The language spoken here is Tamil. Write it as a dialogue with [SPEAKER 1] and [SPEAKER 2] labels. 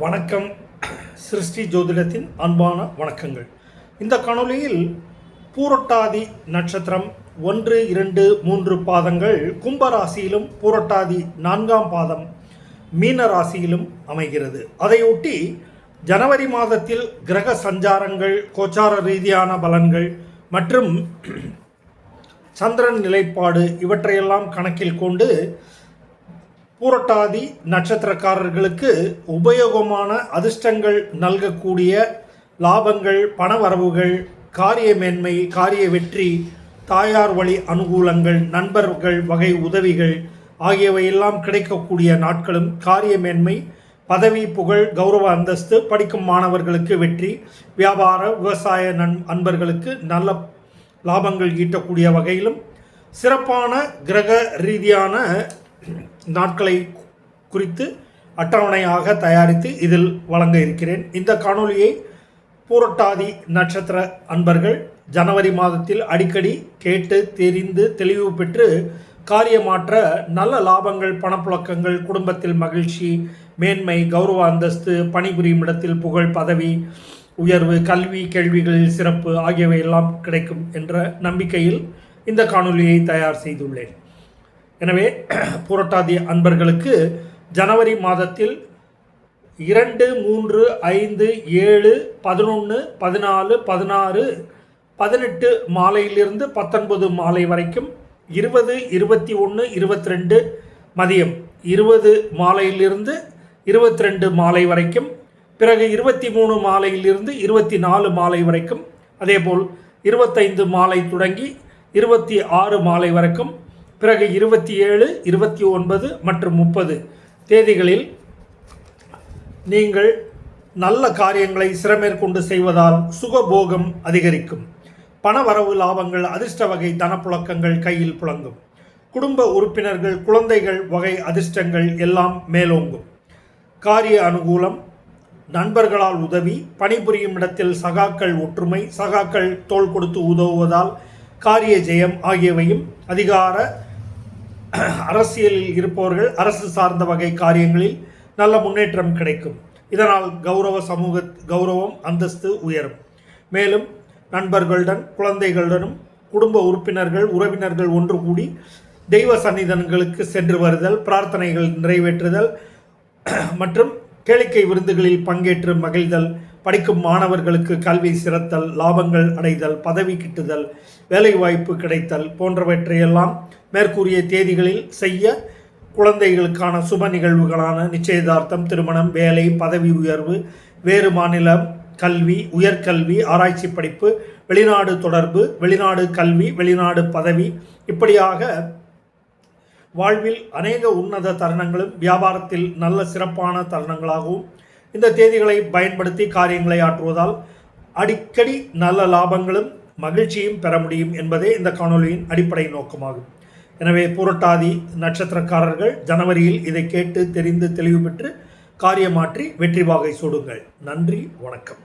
[SPEAKER 1] வணக்கம். சிருஷ்டி ஜோதிடத்தின் அன்பான வணக்கங்கள். இந்த காணொலியில் பூரட்டாதி நட்சத்திரம் ஒன்று இரண்டு மூன்று பாதங்கள் கும்ப ராசியிலும் பூரட்டாதி நான்காம் பாதம் மீன ராசியிலும் அமைகிறது. அதையொட்டி ஜனவரி மாதத்தில் கிரக சஞ்சாரங்கள் கோச்சார ரீதியான பலன்கள் மற்றும் சந்திரன் நிலைப்பாடு இவற்றையெல்லாம் கணக்கில் கொண்டு பூரட்டாதி நட்சத்திரக்காரர்களுக்கு உபயோகமான அதிர்ஷ்டங்கள் நல்கக்கூடிய லாபங்கள் பணவரவுகள் காரிய மேன்மை காரிய வெற்றி தாயார் வழி அனுகூலங்கள் நண்பர்கள் வகை உதவிகள் ஆகியவையெல்லாம் கிடைக்கக்கூடிய நாட்களும் காரிய மேன்மை பதவி புகழ் கௌரவ அந்தஸ்து படிக்கும் மாணவர்களுக்கு வெற்றி வியாபார விவசாய நன் அன்பர்களுக்கு நல்ல லாபங்கள் ஈட்டக்கூடிய வகையிலும் சிறப்பான கிரக ரீதியான நாட்களை குறித்து அட்டவணையாக தயாரித்து இதில் வழங்க இருக்கிறேன். இந்த காணொலியை பூரட்டாதி நட்சத்திர அன்பர்கள் ஜனவரி மாதத்தில் அடிக்கடி கேட்டு தெரிந்து தெளிவு பெற்று காரியமாற்ற நல்ல லாபங்கள் பணப்புழக்கங்கள் குடும்பத்தில் மகிழ்ச்சி மேன்மை கௌரவ அந்தஸ்து பணிபுரியும் இடத்தில் புகழ் பதவி உயர்வு கல்வி கேள்விகளில் சிறப்பு ஆகியவை எல்லாம் கிடைக்கும் என்ற நம்பிக்கையில் இந்த காணொலியை தயார் செய்துள்ளேன். எனவே புரட்டாதி அன்பர்களுக்கு ஜனவரி மாதத்தில் இரண்டு மூன்று ஐந்து ஏழு பதினொன்று பதினாலு பதினாறு பதினெட்டு மாலையிலிருந்து பத்தொன்பது மாலை வரைக்கும் இருபது இருபத்தி ஒன்று இருபத்தி ரெண்டு மதியம் இருபது மாலையிலிருந்து இருபத்தி ரெண்டு மாலை வரைக்கும் பிறகு இருபத்தி மூணு மாலையிலிருந்து இருபத்தி நாலு மாலை வரைக்கும் அதேபோல் இருபத்தைந்து மாலை தொடங்கி இருபத்தி ஆறு மாலை வரைக்கும் பிறகு இருபத்தி ஏழு இருபத்தி ஒன்பது மற்றும் முப்பது தேதிகளில் நீங்கள் நல்ல காரியங்களை சிறமேற்கொண்டு செய்வதால் சுகபோகம் அதிகரிக்கும். பண வரவு லாபங்கள் அதிர்ஷ்ட வகை தனப்புழக்கங்கள் கையில் புழங்கும். குடும்ப உறுப்பினர்கள் குழந்தைகள் வகை அதிர்ஷ்டங்கள் எல்லாம் மேலோங்கும். காரிய அனுகூலம் நண்பர்களால் உதவி பணிபுரியும் இடத்தில் சகாக்கள் ஒற்றுமை சகாக்கள் தோல் கொடுத்து உதவுவதால் காரிய ஜெயம் ஆகியவையும் அதிகார அரசியலில் இருப்பவர்கள் அரசு சார்ந்த வகை காரியங்களில் நல்ல முன்னேற்றம் கிடைக்கும். இதனால் கௌரவ சமூக கௌரவம் அந்தஸ்து உயரும். மேலும் நண்பர்களுடன் குழந்தைகளுடனும் குடும்ப உறுப்பினர்கள் உறவினர்கள் ஒன்று கூடி தெய்வ சன்னிதனங்களுக்கு சென்று வருதல் பிரார்த்தனைகள் நிறைவேற்றுதல் மற்றும் கேளிக்கை விருந்துகளில் பங்கேற்று மகிழ்தல் படிக்கும் மாணவர்களுக்கு கல்வி சிறத்தல் லாபங்கள் அடைதல் பதவி கிட்டுதல் வேலைவாய்ப்பு கிடைத்தல் போன்றவற்றையெல்லாம் மேற்கூறிய தேதிகளில் செய்ய குழந்தைகளுக்கான சுப நிகழ்வுகளான நிச்சயதார்த்தம் திருமணம் வேலை பதவி உயர்வு வேறு மாநிலம் கல்வி உயர்கல்வி ஆராய்ச்சி படிப்பு வெளிநாடு தொடர்பு வெளிநாடு கல்வி வெளிநாடு பதவி இப்படியாக வாழ்வில் அநேக உன்னத தருணங்களும் வியாபாரத்தில் நல்ல சிறப்பான தருணங்களாகவும் இந்த தேதிகளை பயன்படுத்தி காரியங்களை ஆற்றுவதால் அடிக்கடி நல்ல லாபங்களும் மகிழ்ச்சியும் பெற முடியும் என்பதே இந்த காணொலியின் அடிப்படை நோக்கமாகும். எனவே புரட்டாதி நட்சத்திரக்காரர்கள் ஜனவரியில் இதை கேட்டு தெரிந்து தெளிவு பெற்று காரியமாற்றி வெற்றி வாகை சூடுங்கள். நன்றி வணக்கம்.